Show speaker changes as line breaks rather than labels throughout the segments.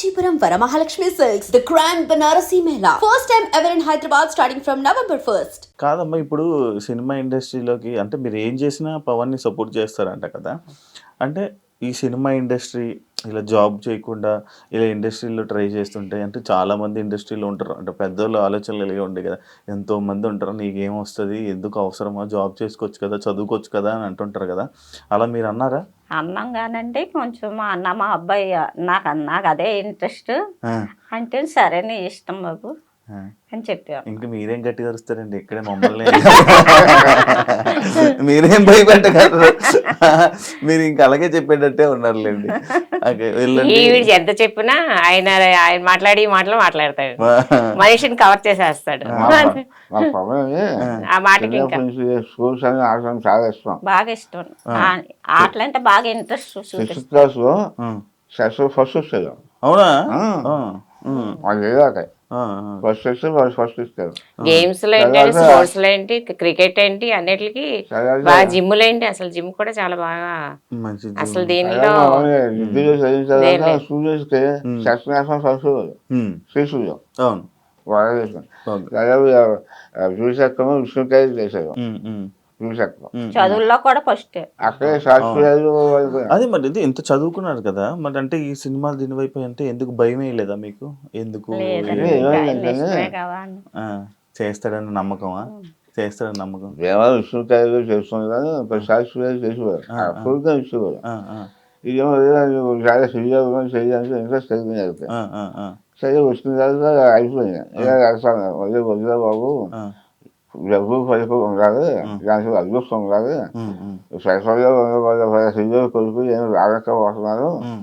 Kanchipuram Varamahalakshmi silks the crime Banarasi మహిళా first time ever in Hyderabad starting from November first
కాదమ్మా ఇప్పుడు cinema ఇండస్ట్రీలోకి అంటే మీరు ఏం చేసినా పవన్ని సపోర్ట్ చేస్తారంట కదా అంటే ఈ సినిమా ఇండస్ట్రీ ఇలా జాబ్ చేయకుండా ఇలా ఇండస్ట్రీలో ట్రై చేస్తుంటే అంటే చాలా మంది ఇండస్ట్రీలో ఉంటారు. అంటే పెద్దోళ్ళు ఆలోచనలు ఇలాగే ఉండే కదా. ఎంతో మంది ఉంటారు నీకేం వస్తుంది ఎందుకు అవసరమా? జాబ్ చేసుకోవచ్చు కదా చదువుకోవచ్చు కదా అని అంటుంటారు కదా. అలా మీరు అన్నారా?
అన్నం కానండి కొంచెం మా అన్న మా అబ్బాయి నాకు నాకు అదే ఇంట్రెస్ట్. అంటే సరే నీ ఇష్టం బాబు. అని చెప్పాను
ఇంక మీరేం గట్టిగా అరుస్తారండి ఇక్కడే మమ్మల్ని. మీరేం భయపెట్టగలరు? మీరు ఇంక అలాగే చెప్పేటట్టే ఉన్నారులేండి.
ఎంత చెప్పినా ఆయన ఆయన మాట్లాడి ఈ మాటలు మాట్లాడతాడు. మనిషిని కవర్ చేసేస్తాడు. ఆ మాటకి
బాగా ఇష్టం. ఆ- ఆటలంటే బాగా ఇంట్రెస్ట్
ఫస్ట్
అవునా?
వాళ్ళు. ఫస్ట్ ఫస్ట్ ఇస్తారు
గేమ్స్లో ఏంటి
తర్వాత-
స్పోర్ట్స్లో ఏంటి క్రికెట్ ఏంటి అన్నిటికి బాగా జిమ్లో ఏంటి అసలు జిమ్ కూడా చాలా బాగా అసలు దీనిలో
class first
um,
Sri Suryam.
అవును.
వాళ్ళు. దాదాపు విషక్రమం విష్ణుకాయ చేశారు
చదువుల్లో కూడా ఫస్ట్
అదే మరి ఇది ఇంత చదువుకున్నారు కదా మరి అంటే ఈ సినిమాలు దీని వైపు అంటే ఎందుకు భయం లేదా మీకు? ఎందుకు చేస్తాడన్న నమ్మకమా? చేస్తాడన్న నమ్మకం?
దేవాలయం విష్ణుకాయలు చేస్తుంది కానీ చేసేవారు ఇచ్చేవారు ఇదేమో చాలా ఇంట్రెస్ట్ కలిగింది
ఆ, ఆ, ఆ,
సరే వచ్చిన తర్వాత అయిపోయింది. ఇలా రాస్తాను. వదిలే వదిలే బాబు. డబ్బు పైపు ఉండాలి దాంట్లో అదృష్టం ఉండాలి
ఉమ్,
సరఫరాగా ఉన్న సిద్ధులు కొడుకు వస్తున్నారు
ఉమ్.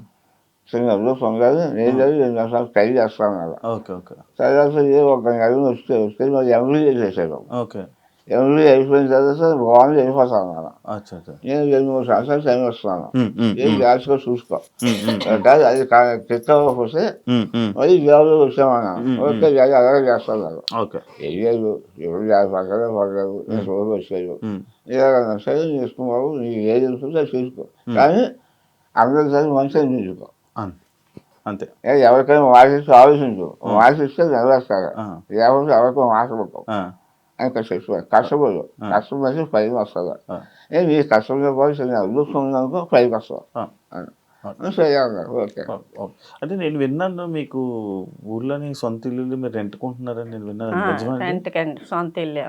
చిన్న అదృష్టం ఉండాలి నేను లేదు రెండు నిమిషాలు ట్రై చేస్తాను
ఓకే ఓకే
తర్వాత ఒక నెల వస్తే వస్తే మరి ఎంబీ చేసేసాడు
ఓకే
ఎంబీ అయిపోయిన తర్వాత బాగుంది
అచ్చా అచ్చా.
నేను రెండు మూడు సంవత్సరాలు టైం వస్తున్నాను ఏం జాగ్రత్తగా చూసుకో. అది
ఉమ్, ఉమ్.
మళ్ళీ జాబ్లో వచ్చామన్నాను
మ్మ్.
ఓకే జాబ్ అలాగే చేస్తాను
ఓకే.
వెయ్యదు ఎవరు పక్కనే పడలేదు రోజు వచ్చేది?
ఉమ్,
ఇలాగ సరే చేసుకున్నావు నీకు ఏది అది చేసుకో. కానీ అందరి సరే మంచిగా చూసుకో.
అంతే.
ఏ ఎవరికైనా వాసిస్తూ ఆలోచించు. వాసిస్తే నెరవేరుతారు
ఆ,
ఎవరికి ఎవరికో మాట్లాడుకో
ఆ,
అని కష్టపడు కష్టపడు కష్టపడి పైకి వస్తుంది
ఆ,
ఏ నీ కష్టంలో కూడా చిన్న అదృష్టం ఉందనుకో పైకి.
ఆ.
సరే అన్నారు ఓకే.
అంటే నేను విన్నాను మీకు ఊర్లోని సొంత ఇల్లు మీరు రెంట్కుంటున్నారని నేను విన్నాను?
రెంట్కండి. సొంత ఇల్లు.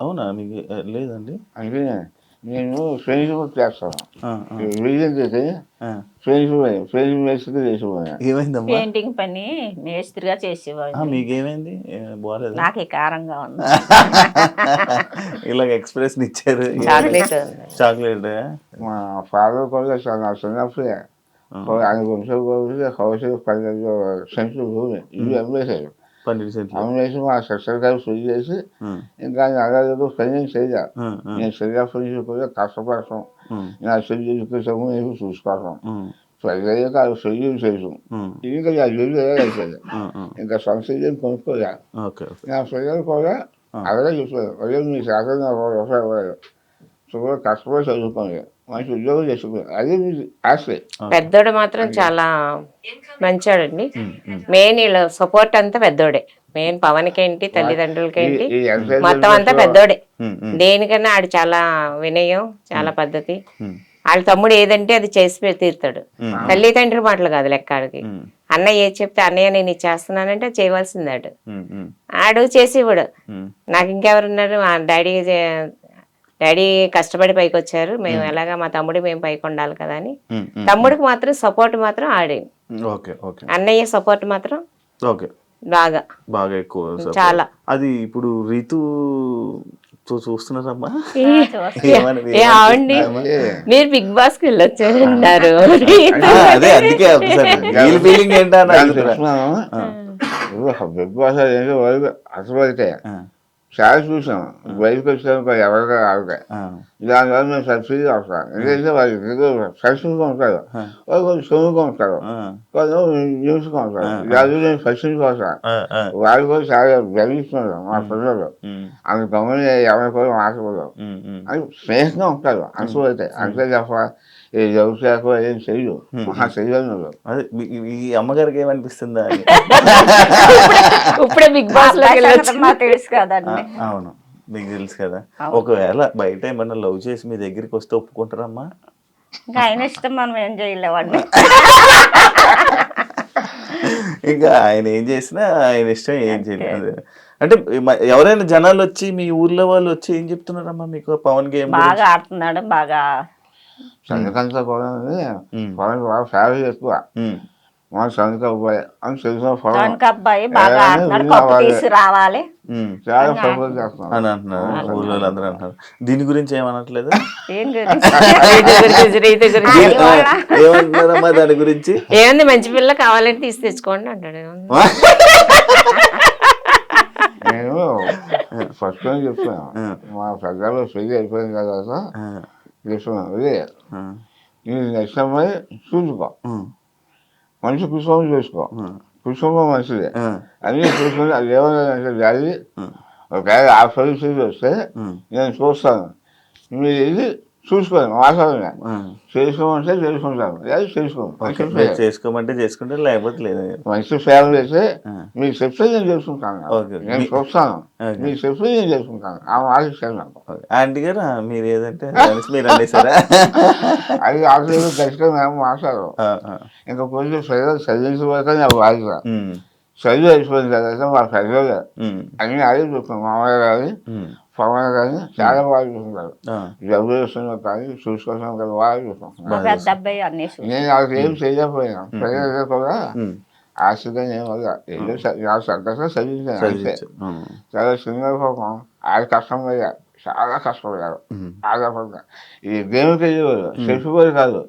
అవునా? మీకు లేదండి?
అంటే నేను ఫ్రెండ్షిప్ చేస్తాను.
పెయింటింగ్ పని మేస్త్రిగా
ఆ,
చేసేవాళ్ళు
మీకేమైంది బాగాలేదా
నాకు కారంగా ఉంది.
ఇలాగ ఎక్స్ప్రెస్ ఇచ్చారు.
చాక్లెట్.
చాక్లెట్.
మా ఫాదర్ కూడా చాలా నా చిన్నప్పుడే ఆయన సెంట్లు భూమి. ఇల్లు అమ్మేశారు.
పన్నెండు సెంట్లు.
అమ్మేసి మా సిస్టర్ గారు ఫుల్ చేసి ఇంకా నగదు పని చేయాలి నేను సరిగా. ఫ్రెండ్షిప్ కూడా కష్టపడతాం. నా చెల్లి ఎదుగుతాము నేను పెద్దయ్యాక అది చెల్లి చేయడం
ఉమ్,
ఇంకా నా. ఇంకా సొంత చెల్లి కొనుక్కోలే. నా పిల్లలు కూడా అలాగే చెప్పారు అదే మీ శాతం నాకు సో కష్టపడి చదువుకోండి మంచి ఉద్యోగం అదే మీ ఆశ.
పెద్దోడు మాత్రం చాలా మంచోడండి. మెయిన్ వీళ్ళ సపోర్ట్ అంతా పెద్దోడే. మెయిన్ పవన్కేంటి తల్లిదండ్రులకేంటి? మొత్తం అంతా పెద్దోడే. దేనికన్నా ఆడు చాలా వినయం చాలా పద్ధతి. వాళ్ళ తమ్ముడు ఏదంటే అది చేసి తీరుతాడు.
ఉమ్.
తల్లి తండ్రి మాటలు కాదు లెక్క ఆడికి అన్నయ్య ఏది చెప్తే అన్నయ్య నేను ఇది చేస్తున్నానంటే చేయవలసింది ఆడు. చేసి ఇవ్వడు నాకు ఇంకెవరున్నారు? మా డాడీ డాడీ కష్టపడి పైకి వచ్చారు మేము. ఎలాగా మా తమ్ముడు మేము పైకి ఉండాలి కదా అని. తమ్ముడికి మాత్రం సపోర్ట్ మాత్రం ఆడే.
Okay okay.
అన్నయ్య సపోర్ట్ మాత్రం
ఓకే.
బాగా.
బాగా ఎక్కువ.
చాలా.
అది ఇప్పుడు రీతు చూస్తున్నారమ్మా?
మీరు బిగ్ బాస్కి వెళ్ళొచ్చారన్నారు
ఆ, అదే అందుకే వీల్ ఫీలింగ్ ఏంటా అని అడుగుతున్నా.
బిగ్ బాస్ అసలు చాలా చూసాం బయటకు వచ్చాక ఎవరిగా ఆవిడాయి
ఆ,
దానివల్ల మేము సబ్సిడీ వస్తాం ఎందుకంటే వాళ్ళు ఫ్రెష్గా ఉంటారు వాళ్ళు కొంచెం సొమ్ముగా ఉంటారు కొంచెం న్యూస్గా ఉంటారు దాని నేను
ఆ,
వాళ్ళు కూడా చాలా గర్విస్తున్నారు మా పిల్లలు అంత గమని ఎవరి కూడా
ఉమ్,
అని స్నేహంగా ఉంటారు అంతే అంతే తప్ప వ్యవసాయకు ఏం చెయ్యు మహా చెయ్యను
అదే ఈ అమ్మగారికి ఏమనిపిస్తుందా?
ఇప్పుడే బిగ్ బాస్
తెలుసు కదండి
అవును మీకు తెలుసు కదా. ఒకవేళ బయట ఏమన్నా లవ్ చేసి మీ దగ్గరికి వస్తే ఒప్పుకుంటారమ్మా?
ఇంకా ఆయన ఇష్టం మనం ఏం చేయలేవండి
ఇంకా ఆయన ఏం చేసినా ఆయన ఇష్టం ఏం చేయలేదు అంటే ఎవరైనా జనాలు వచ్చి మీ ఊర్లో వాళ్ళు వచ్చి ఏం చెప్తున్నారమ్మా మీకు పవన్ గేమ్
బాగా ఆడుతున్నాడు బాగా
సంగతంతా కూడా పొలం బాగా ఫ్యామిలీ ఎక్కువ మా సంగత అబ్బాయి అని పొలం
అబ్బాయి బాగా రావాలి.
చాలా సపోర్ట్ చేస్తున్నాం
అని అంటున్నారు. ఊళ్ళో అందరూ అంటున్నారు. దీని గురించి ఏమనట్లేదు? ఏమంటున్నారమ్మా దాని గురించి?
ఏముంది మంచి పిల్ల కావాలంటే తీసి తెచ్చుకోండి అంటాడు.
నేను ఫస్ట్ టైం చెప్తాను మా పెద్దలు పెళ్ళి అయిపోయిన తర్వాత నేను నెక్స్ట్ అమ్మాయి చూసుకో మనిషి కుటుంబం చేసుకో. కుటుంబం మంచిదే. అన్నీ చూసుకుని అది డాడీ
ఉమ్,
ఒకవేళ ఆ పరిస్థితి వస్తే నేను చూస్తాను. మీరు ఇది చూసుకోండి మాట్లాడండి
ఆ.
చేసుకోమంటే చేసుకుంటాను లేదా మంచి
మీరు చేసుకోమంటే చేసుకుంటే లేకపోతే లేదు.
మంచి ఫ్యామిలీ అయితే
ఆ.
మీకు చెప్తే నేను చేసుకుంటాను.
ఓకే.
నేను చూస్తాను. మీకు చెప్తే నేను చేసుకుంటాను. ఆ మాట నాకు.
ఆంటీ గారు మీరు ఏదంటే మీరు అనేసారా
అది ఆఖరి ఖచ్చితంగా మేము
ఆ.
ఇంకా కొంచెం ప్రజలు చదివించబోతే నాకు బాధ్యత చదువు అయిపోయిన తర్వాత మా
ఉమ్,
అన్ని అదే చూస్తాం మామయ్య
ఉమ్,
పవన్ కానీ చాలా బాగా చూసుకుంటారు
ఆ,
డబ్బులు వస్తున్నారు కానీ చూసుకోవడం కదా బాగా చూస్తాం
మా పెద్ద అబ్బాయి అన్ని చూసి.
నేను నాకు ఏం చేయలేకపోయినా. ప్రజలు కూడా
ఉమ్.
ఆశగా ఏం వల్ల ఏదో సంతోషంగా చదివించాను అంతే. చాలా చిన్న పాపం ఆడ కష్టపడ్డారు చాలా కష్టపడ్డారు. ఆడపడ్డా ఈ గేమ్కి వెళ్ళేవారు చెప్పేవారు కాదు.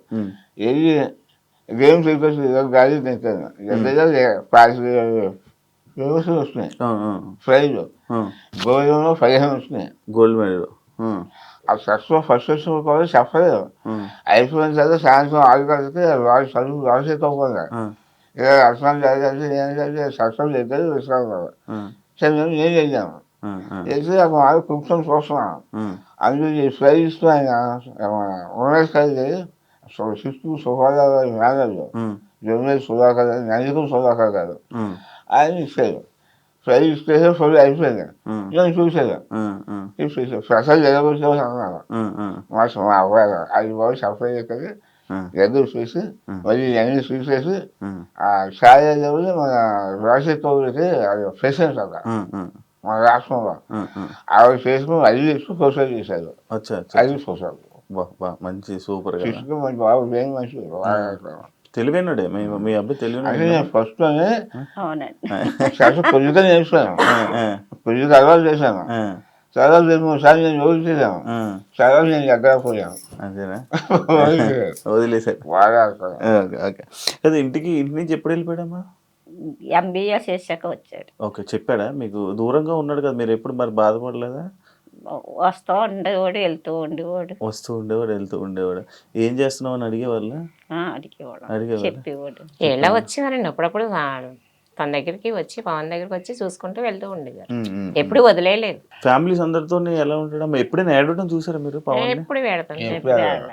వెళ్ళి గేమ్స్ వెళ్ళి గాలి తింటాను పాస్ వ్యవస్థలు వస్తున్నాయి. ప్రైజ్. గోల్డ్లో పదిహేను వస్తున్నాయి.
Gold medal.
ఆ. సక్సెస్ ఫస్ట్ వచ్చిన కూడా చెప్పలేదు. అయిపోయిన తర్వాత సాయంత్రం ఆరు గంటలకి వాళ్ళు చదువు
ఆ,
ఇక అర్థం జరిగింది ఏం జరిగింది సక్సెస్ ఇద్దరు విశ్రాంతి సరే నేను ఏం
ఆ,
చేసి ఒక వాళ్ళు కూర్చొని చూస్తున్నాను ఈ ప్రైజ్ ఇస్తూ ఆయన ఉమేష్ కలిగి శిస్తు మేనేజర్
ఉమ్,
జగనేష్ సుధాకర్ గారు సుధాకర్ గారు. ఆయన ఇచ్చారు ప్రైజ్ ఇస్తే ఫుల్ అయిపోయింది నేను చూసాను
ఉమ్, ఉమ్,
చూసి ప్రసాద్
ఉమ్, ఉమ్,
మా మా అబ్బాయి అది బాగా సఫర్ చేస్తుంది ఎదురు చూసి మళ్ళీ అన్ని చూసేసి ఆ ఛాయ దేవుడు మన రాజశేఖర్కి అది ప్రెసిడెంట్ అక్కడ మన రాష్ట్రంలో. ఆవిడ చేసుకుని అది తీసుకుని ప్రొసెస్ చేశారు అది
బా మంచి సూపర్
మంచి బాబు మంచి
తెలివైనడే. మీ మీ అబ్బాయి తెలివైన
చాలా పొద్దుగా నేర్చుకున్నాను పొద్దుగా అలవాటు చేశాను. చాలా సార్లు నేను రోజు చేశాను. చాలా నేను ఎక్కడ పోయాను.
అంతేనా? వదిలేసారు
బాగా
ఓకే అదే ఇంటికి ఇంటి నుంచి ఎప్పుడు వెళ్ళిపోయాడమ్మా?
ఎంబీఏ చేశాక వచ్చాడు.
ఓకే చెప్పాడా? మీకు దూరంగా ఉన్నాడు కదా మీరు ఎప్పుడు మరి బాధపడలేదా?
వస్తూ ఉండేవాడు వెళ్తూ ఉండేవాడు.
వస్తూ ఉండేవాడు వెళ్తూ ఉండేవాడు. ఏం చేస్తున్నావు అని అడిగేవాళ్ళ?
ఆ, అడిగేవాడు
అడిగేవాడు.
చెప్పేవాడు.
ఎలా వచ్చేవారండి అప్పుడప్పుడు తన దగ్గరికి వచ్చి పవన్ దగ్గరికి వచ్చి చూసుకుంటూ వెళ్తూ ఉండేవారు. ఎప్పుడు వదిలేయలేదు.
ఫ్యామిలీస్ అందరితో ఎలా ఉంటాడమ్మా ఎప్పుడైనా ఏడవడం చూసారా మీరు పవన్
ఎప్పుడు పెడతాను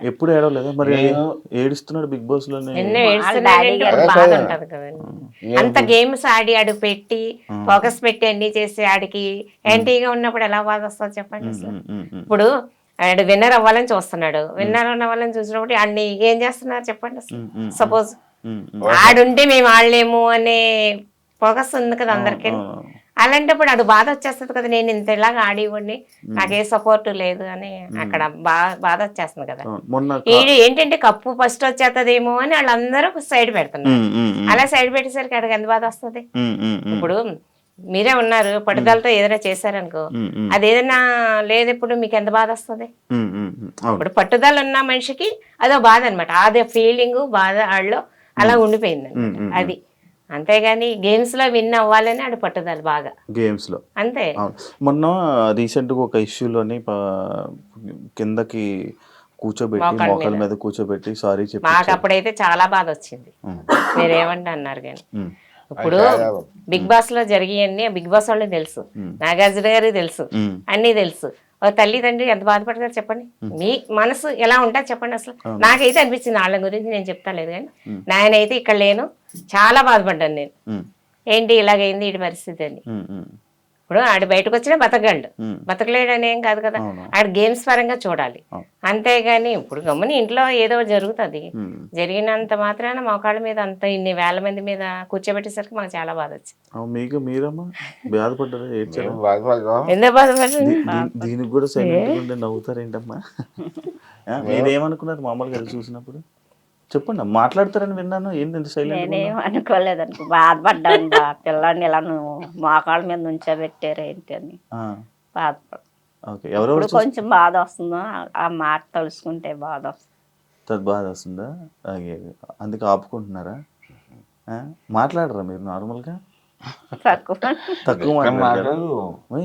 ఎప్పుడు ఏడవలేదా? మరి
నేను-
ఏడుస్తున్నాడు బిగ్ బాస్
గారు-
బాధ ఉంటది కదండి. అంత గేమ్స్ ఆడి ఆడు పెట్టి ఫోకస్ పెట్టి అన్ని చేసి ఆడికి యాంటీగా ఉన్నప్పుడు ఎలా బాధ వస్తుంది చెప్పండి. ఇప్పుడు ఆడు విన్నర్ అవ్వాలని చూస్తున్నాడు. విన్నర్ అవ్వాలని చూసినప్పుడు అన్ని ఏం చేస్తున్నారు చెప్పండి సపోజ్. ఆడుంటే మేము ఆడలేము అనే ఫోకస్ ఉంది కదా అందరికి. అలాంటప్పుడు అడు బాధ వచ్చేస్తుంది కదా నేను ఇంత ఇలాగా ఆడివ్వండి నాకే సపోర్ట్ లేదు అని అక్కడ బా బాధ వచ్చేస్తుంది కదా. ఏంటంటే కప్పు ఫస్ట్ వచ్చేస్తుందేమో అని వాళ్ళందరూ సైడ్ పెడుతున్నారు. అలా సైడ్ పెట్టేసరికి అక్కడికి ఎంత బాధ వస్తుంది? ఇప్పుడు మీరే ఉన్నారు పట్టుదలతో ఏదైనా చేశారనుకో అది ఏదైనా లేదు ఇప్పుడు మీకు ఎంత బాధ వస్తుంది? ఇప్పుడు పట్టుదల ఉన్న మనిషికి అదో బాధ అనమాట అదే ఫీలింగ్ బాధ ఆడలో అలా ఉండిపోయింది అది. అంతేగాని గేమ్స్లో విన్ అవ్వాలని ఆడు పట్టుదల బాగా.
గేమ్స్లో.
అంతే.
అవును. మొన్న రీసెంట్గా ఒక ఇష్యూలోని కిందకి కూర్చోబెట్టి మోకాల
మీద.
కూర్చోబెట్టి సారీ చెప్పి
మాకు అప్పుడైతే చాలా బాధ వచ్చింది. మీరేమంటే అన్నారు కానీ. ఇప్పుడు బిగ్ బాస్లో జరిగాయన్నీ బిగ్ బాస్ వాళ్ళకి తెలుసు. నాగార్జున గారికి తెలుసు. అన్నీ తెలుసు. ఒక తల్లిదండ్రి ఎంత బాధపడతారు చెప్పండి? మీ మనసు ఎలా ఉంటుంది చెప్పండి అసలు. నాకైతే అనిపించింది వాళ్ళ గురించి నేను చెప్తా లేదు కానీ నాయనైతే ఇక్కడ లేను. చాలా బాధపడ్డాను నేను. ఏంటి ఇలాగైంది ఇటు పరిస్థితి అని. ఇప్పుడు ఆడు బయటకు వచ్చినా బతకగలడు.
ఉమ్.
బతకలేడని ఏం కాదు కదా. ఆడ గేమ్స్ పరంగా చూడాలి. అంతేగాని ఇప్పుడు గమ్ముని ఇంట్లో ఏదో జరుగుతుంది. జరిగినంత మాత్రాన మోకాళ్ళ మీద అంత ఇన్ని వేల మంది మీద కూర్చోబెట్టేసరికి మాకు చాలా బాధ వచ్చింది
అవును, మీకు మీరమ్మా? బాధపడ్డారా? దీనికి కూడా సైలెంట్ నవ్వుతారేంటమ్మా? మీరేమనుకున్నారు మామూలుగా చూసినప్పుడు? చెప్పండి మాట్లాడతారని విన్నాను. ఏంటి ఇంత సైలెంట్
నేనేం అనుకోలేదు అనుకో బాధపడ్డాను బా. పిల్లాడిని ఇలా నువ్వు మోకాళ్ళ మీద నుంచోబెట్టారు ఏంటి అని. బాధపడ
ఓకే ఎవరెవరు
ఇప్పుడు కొంచెం బాధ వస్తుందో ఆ- ఆ మాట తలుసుకుంటే బాధ వస్తుంది
చూస్తారు బాధ వస్తుందా అలాగే అందుకే ఆపుకుంటున్నారా? ఆ? మాట్లాడరా మీరు నార్మల్గా?
తక్కువ.
తక్కువ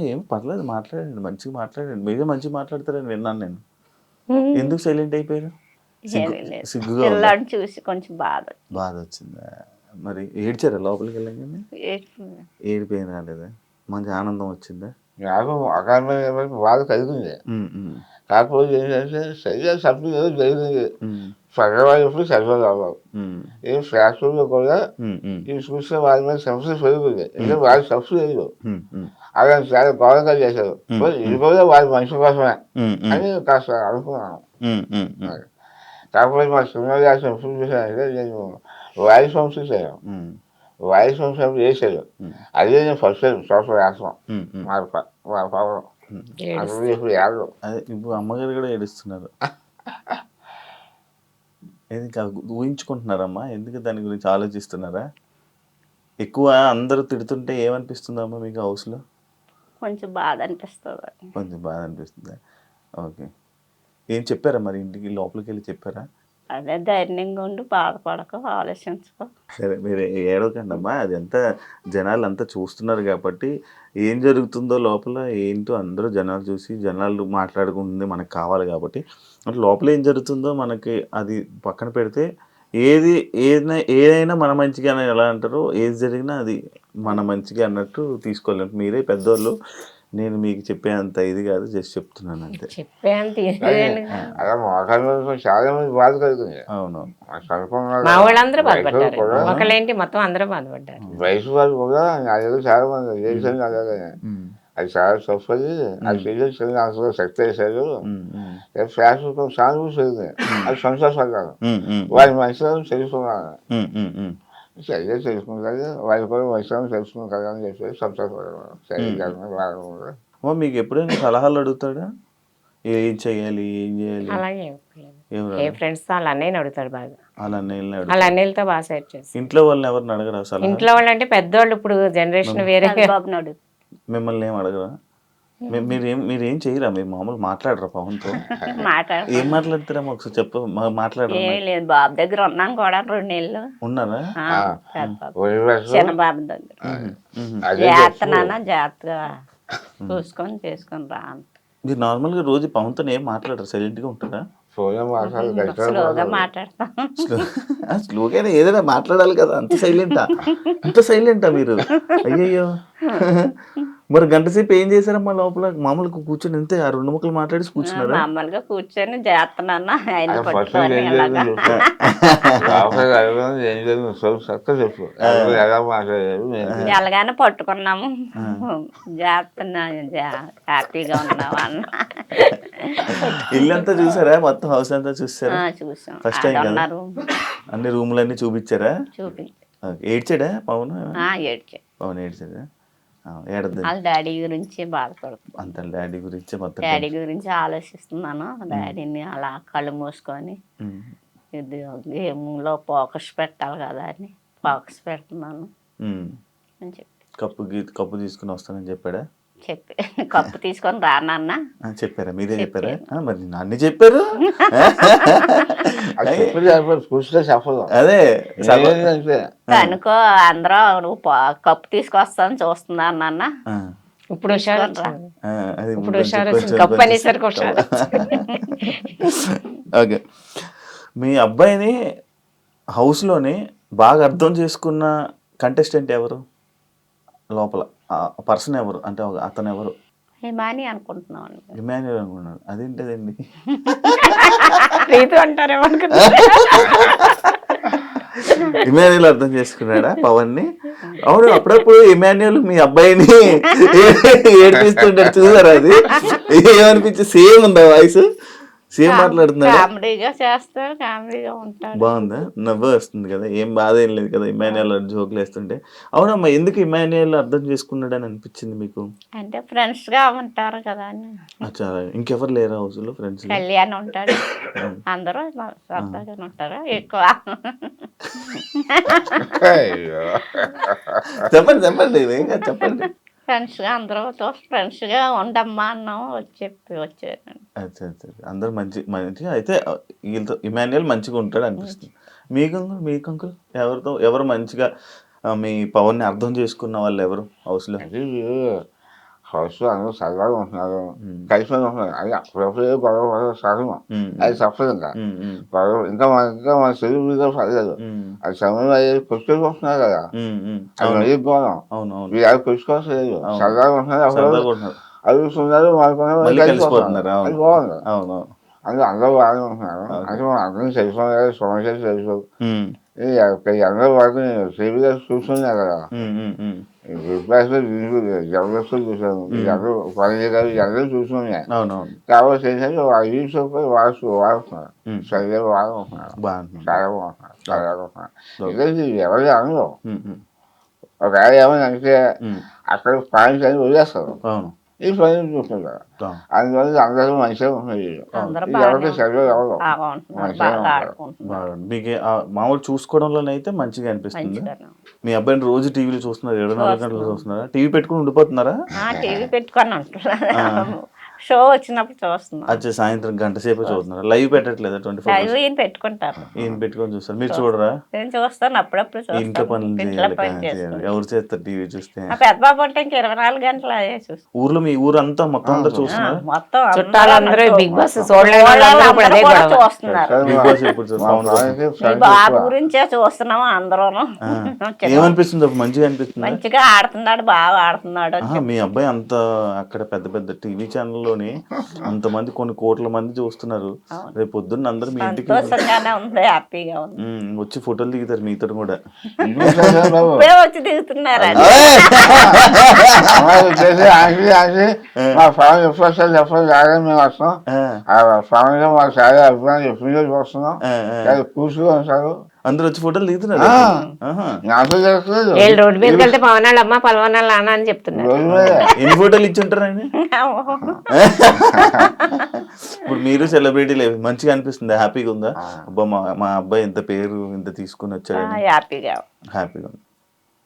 ఏం పర్లేదు మాట్లాడండి మంచిగా మాట్లాడండి. మీరే మంచిగా మాట్లాడతారని విన్నాను నేను. ఎందుకు సైలెంట్ అయిపోయారు?
ఏమీ లేదు.
సిగ్గుగా ఉందా?
పిల్లాడిని చూసి కొంచెం బాధ
బాధ వచ్చిందా మరి ఏడ్చారా లోపలికి వెళ్ళగానే?
ఏడ్చింది.
ఏడిపోయిన రాలేదా? మంచి ఆనందం వచ్చిందా?
నాకు అకాడమీ బాధ కలిగింది.
ఉమ్, ఉమ్,
కాకపోతే ఏంటంటే ఏదో జరిగింది.
ఉమ్,
చదవాలి ఎప్పుడు చదవాలి అవ్వాలి
ఉమ్,
ఈ ఫ్యాక్టరీలో కూడా
ఉమ్, ఉమ్,
ఈ వాళ్ళ మీద సమస్య పెరుగుతుంది. ఎందుకంటే వాళ్ళ సమస్య లేదు.
ఉమ్, ఉమ్,
అలా చాలా గౌరవంగా చేశారు. మరి ఇది కూడా వాళ్ళ మనిషి కోసమే
ఉమ్, ఉమ్,
అని కాస్త అనుకున్నాను.
ఉమ్, ఉమ్, ఉమ్,
కాకపోతే మా సినిమా చేసిన ఎప్పుడు చూసానంటే నేను వాయిస్ సంస్థ చేశాను వాయిస్ సంస్థ చేశాడు అదే నేను ఫస్ట్
ఉమ్, ఉమ్.
మా ప- మా పవన్ అప్పుడు ఇప్పుడు ఏడు
అదే ఇప్పుడు అమ్మగారు కూడా ఏడుస్తున్నారు ఏది కాదు ఊహించుకుంటున్నారమ్మా ఎందుకు దాని గురించి ఆలోచిస్తున్నారా? ఎక్కువ అందరూ తిడుతుంటే ఏమనిపిస్తుందమ్మా మీకు హౌస్లో?
కొంచెం బాధ అనిపిస్తుంది.
కొంచెం బాధ అనిపిస్తుందా? ఓకే. ఏం చెప్పారా మరి ఇంటికి లోపలికి వెళ్ళి చెప్పారా?
అదే ధైర్యంగా ఉండి బాధపడక ఆలోచించుకో.
సరే మీరు ఏడవకండి అమ్మా అది అంతా జనాలు అంతా చూస్తున్నారు కాబట్టి ఏం జరుగుతుందో లోపల ఏంటో అందరూ జనాలు చూసి జనాలు మాట్లాడుకుంటుంది మనకు కావాలి కాబట్టి. అంటే లోపల ఏం జరుగుతుందో మనకి అది పక్కన పెడితే ఏది ఏదైనా ఏదైనా మన మంచిగా అని ఎలా అంటారో ఏది జరిగినా అది మన మంచిగా అన్నట్టు తీసుకోలేము మీరే పెద్దోళ్ళు నేను మీకు చెప్పేంత ఇది కాదు జస్ట్ చెప్తున్నాను అంతే.
చెప్పేంత
అలా మోకాళ్ళ చాలా మంది బాధ కలిగింది
అవును
మా
వాళ్ళందరూ
వయసు
బాధపడ్డారు.
కూడా
ఒకళ్ళేంటి మొత్తం అందరూ బాధపడ్డారు.
వయసు వాళ్ళు కూడా అదే చాలా మంది అలాగే అది చాలా తప్పది. అది చేసేసి అందులో శక్తి వేశారు ఫ్యాషన్ సానుభూతి పెరిగింది అది
ఉమ్,
వారి మనసులను తెలుసుకున్నాను. సరిగ్గా తెలుసుకుంటారు వారి కూడా మనసులను తెలుసుకుంటారు అని చెప్పి సంతోషపడ్డాను సరిగ్గా బాగా
అమ్మ మీకు ఎప్పుడైనా సలహాలు అడుగుతాడా ఏం చేయాలి ఏం చేయాలి
అలాగే ఏ ఫ్రెండ్స్తో వాళ్ళ అన్నయ్యని అడుగుతాడు బాగా
వాళ్ళ అన్నయ్యని అడుగు
వాళ్ళ అన్నయ్యలతో బాగా సెట్ చేసి
ఇంట్లో వాళ్ళని ఎవరిని అడగరా సలహా
ఇంట్లో వాళ్ళు అంటే పెద్దోళ్ళు ఇప్పుడు జనరేషన్ వేరే.
మిమ్మల్ని ఏం అడగరా? మీరేం మీరేం చేయరా? మీరు మామూలు మాట్లాడరా పవన్తో
మాట్లాడ
ఏం మాట్లాడతారా ఒకసారి చెప్పు మాట్లాడరా
లేదు బాబు దగ్గర ఉన్నాం కూడా రెండు నెలలు.
ఉన్నారా?
చిన్న బాబు దగ్గర.
మ్మ్.
అదే
జాగ్రత్త నాన్న జాగ్రత్తగా చూసుకొని చేసుకొని రా.
మీరు నార్మల్గా రోజు పవన్తో ఏం మాట్లాడరు? సైలెంట్గా ఉంటారా?
స్లోగా మాట్లాడతాం.
స్లోగానే ఏదైనా మాట్లాడాలి కదా అంత సైలెంటా అంత సైలెంటా మీరు? అయ్యయ్యో. మరి గంట సేపు ఏం చేశారమ్మా లోపల? మామూలుగా కూర్చొని అంతే ఆ రెండు ముక్కలు మాట్లాడి కూర్చున్నారా?
మామూలుగా కూర్చొని జాగ్రత్త నాన్న ఆయన
ఫస్ట్
పట్టుకొని
ఏం
అలాగా.
జరిగింది ఏం జరిగింది సో చక్కగా చెప్పు. ఎవరు ఎలా మాట్లాడారు ఏంటి?
ఎలాగానే పట్టుకున్నాము. జా- హ్యాపీగా ఉన్నావా అన్న.
ఇల్లంతా చూసారా? మొత్తం హౌస్ అంతా చూసారా?
చూసాం.
First time కదా? అన్ని రూములన్నీ చూపించారా. ఏడ్చాడా పవన్? పవన్ ఏడ్చాడా?
వాళ్ళ డాడీ గురించి బాధపడుతుంది
అంత డాడీ గురించి మొత్తం
డాడీ గురించి ఆలోచిస్తున్నాను. డాడీని అలా కళ్ళు మూసుకొని. ఇది గేమ్లో ఫోకస్ పెట్టాలి కదా అని ఫోకస్ పెడుతున్నాను. అని చెప్పి.
కప్పు కప్పు తీసుకుని వస్తానని చెప్పాడా?
చెప్పి కప్పు తీసుకొని రానన్న
ఆ, చెప్పారా? మీరే చెప్పారా? మరి అన్ని చెప్పారు?
అది
కనుకో అందరూ నువ్వు పో- కప్పు తీసుకొస్తాను చూస్తున్నా నాన్న.
ఆ,
ఇప్పుడు ఇప్పుడు కప్పు అనేసరికి
ఓకే. మీ అబ్బాయిని హౌస్లోని బాగా అర్థం చేసుకున్న కంటెస్టెంట్ ఎవరు? లోపల. పర్సన్ ఎవరు? అంటే ఒక- అతను ఎవరు?
హిమాని అనుకుంటున్నాం
ఇమాన్యుల్ అనుకున్నాడు అదేంటిదండి?
రీతు అంటారేమో అనుకుంటున్నా.
ఇమాన్యుల్ అర్థం చేసుకున్నాడా పవన్ని అవును అప్పుడప్పుడు ఇమాన్యుల్ మీ అబ్బాయిని ఏడిపిస్తుంటాడు చూసారా అది? ఏమనిపించి సేమ్ ఉందా వాయిస్? సేమ్ మాట్లాడుతున్నాడా?
కామెడీగా చేస్తాడు కామెడీగా ఉంటాడు.
బాగుందా? నవ్వు వస్తుంది కదా ఏం బాధ ఏం లేదు కదా ఇమాన్యుల్ జోకులు వేస్తుంటే. అవునమ్మా ఎందుకు ఇమాన్యుల్ అర్థం చేసుకున్నాడు అని అనిపించింది మీకు?
అంటే ఫ్రెండ్స్గా ఉంటారు కదా అని.
అచ్చా ఇంకెవరు లేరా హౌస్లో? ఫ్రెండ్స్
కళ్యాణ్ ఉంటాడు. అందరూ సరదాగా ఉంటారు ఎక్కువ.
చెప్పండి చెప్పండి చెప్పండి.
ఫ్రెండ్స్గా అందరూతో ఫ్రెండ్స్గా ఉండమ్మా అన్నాం వచ్చి చెప్పి వచ్చాను
అచ్చా అచ్చా అందరు మంచి మంచిగా అయితే వీళ్ళతో ఇమాన్యుయల్ మంచిగా ఉంటాడు అనిపిస్తుంది. మీకు అంకుల్ మీకు అంకుల్ ఎవరితో ఎవరు మంచిగా మీ పవన్ని అర్థం చేసుకున్న వాళ్ళు ఎవరు హౌస్
అందరూ సరదాగా ఉంటున్నారు కలిసి ఉంటున్నారు అది అప్పుడప్పుడు గొడవ పడడం సహజం అది తప్పదు ఇంకా గొడవ ఇంకా మన ఇంకా మన తెలుగు మీద పడలేదు అది సమయం అయ్యేది కొట్టుకొస్తున్నారు కదా. అది
అవును అవును
వీళ్ళు అది. సరదాగా ఉంటున్నారు అప్పుడు అడుగుతున్నారు
మళ్ళీ
కలిసిపోతున్నారు అది. బాగుంది అందరూ బాగానే ఉంటున్నారు అంటే మనం అందరం తెలుసుకోవాలి సమస్యలు ఇది అక్కడ అందరూ చూస్తున్నారు కదా జబర్దస్త్ చూసాను అందరూ పని గారు అందరూ చూస్తున్నాయి కాబట్టి ఏంటంటే ఆ యూట్యూబ్ పై వాడుతూ వాడుతున్నారు. సరిగ్గా వాడుకుంటున్నారు
బాగుంటుంది
చాలా బాగుంటున్నారు చాలా బాగుంటున్నారు ఇది ఎవరి అనరు.
ఉమ్, ఉమ్,
ఒకవేళ ఏమైనా అంటే. అక్కడ పాయింట్స్ అని వదిలేస్తారు.
అవును.
ఈ
అవును.
అందువల్ల అందరూ మంచిగా ఎవరికి ఎవరు
మీకు మామూలు చూసుకోవడంలోనైతే మంచిగా అనిపిస్తుంది. మీ అబ్బాయిని రోజు టీవీలో చూస్తున్నారు ఇరవై నాలుగు గంటలు చూస్తున్నారా? టీవీ పెట్టుకుని ఉండిపోతున్నారా?
టీవీ పెట్టుకొని ఉంటున్నారు? షో వచ్చినప్పుడు చూస్తున్నాం.
అచ్చా సాయంత్రం గంట సేపు చూస్తున్నారా. లైవ్ పెట్టట్లేదా ట్వంటీ ఫోర్
లైవ్ ఈయన పెట్టుకుంటారు.
ఈయన పెట్టుకొని చూస్తారు. మీరు చూడరా?
నేను చూస్తాను అప్పుడప్పుడు
ఇంట్లో పనులు చేయాలి
పని
చేయాలి
చేస్తాను.
ఎవరు చేస్తారు టీవీ చూస్తే?
పెద్ద బాబు అంటే ఇంక ఇరవై నాలుగు గంటలు అదే చూస్తాను.
ఊర్లో మీ ఊరంతా మొత్తం అందరు చూస్తున్నారా?
మొత్తం అందరూ
చుట్టాలందరూ
అందరూ
బిగ్ బాస్
చూస్తున్నారు. చూస్తున్నారు.
బిగ్ బాస్ ఎప్పుడు
బాబు. గురించే చూస్తున్నాము అందరూ
ఏమనిపిస్తుంది? మంచిగా అనిపిస్తుంది?
మంచిగా ఆడుతున్నాడు బాగా ఆడుతున్నాడు.
మీ అబ్బాయి అంత అక్కడ పెద్ద పెద్ద టీవీ ఛానల్లోని అంతమంది కొన్ని కోట్ల మంది చూస్తున్నారు. రేపు పొద్దున్న అందరు మీ ఇంటికి ఉమ్, వచ్చి ఫోటోలు దిగుతారు మీతో కూడా.
ఇప్పుడే వచ్చి దిగుతున్నారు?
ఆంటీ ఆంటీ మా ఫ్యామిలీ ఎప్పుడు వస్తారు ఎప్పుడు రాగానే మేము వస్తాం.
ఆ,
ఫ్యామిలీలో మాకు చాలా అభిప్రాయం ఎప్పుడు చూస్తున్నాం.
ఆ, ఆ.
చాలా కూర్చుని ఉంటారు
అందరు వచ్చి ఫోటోలు దిగుతున్నారు.
నాకు
వీళ్ళు రోడ్డు మీదకి వెళ్తే అమ్మ నాన్న అని చెప్తున్నారు
ఎన్ని ఫోటోలు ఇచ్చి ఉంటారు ఆయన ఇప్పుడు మీరు సెలబ్రిటీ లేదు మంచిగా అనిపిస్తుంది హ్యాపీగా ఉందా అబ్బా మా మా అబ్బాయి ఇంత పేరు ఇంత తీసుకుని వచ్చాడని
హ్యాపీగా
హ్యాపీగా ఉంది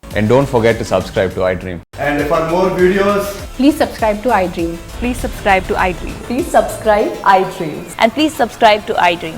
And don't forget to subscribe to iDream.
And for more videos,
Please subscribe to iDream.
Please subscribe to iDream.
Please subscribe iDream.
And please subscribe to iDream.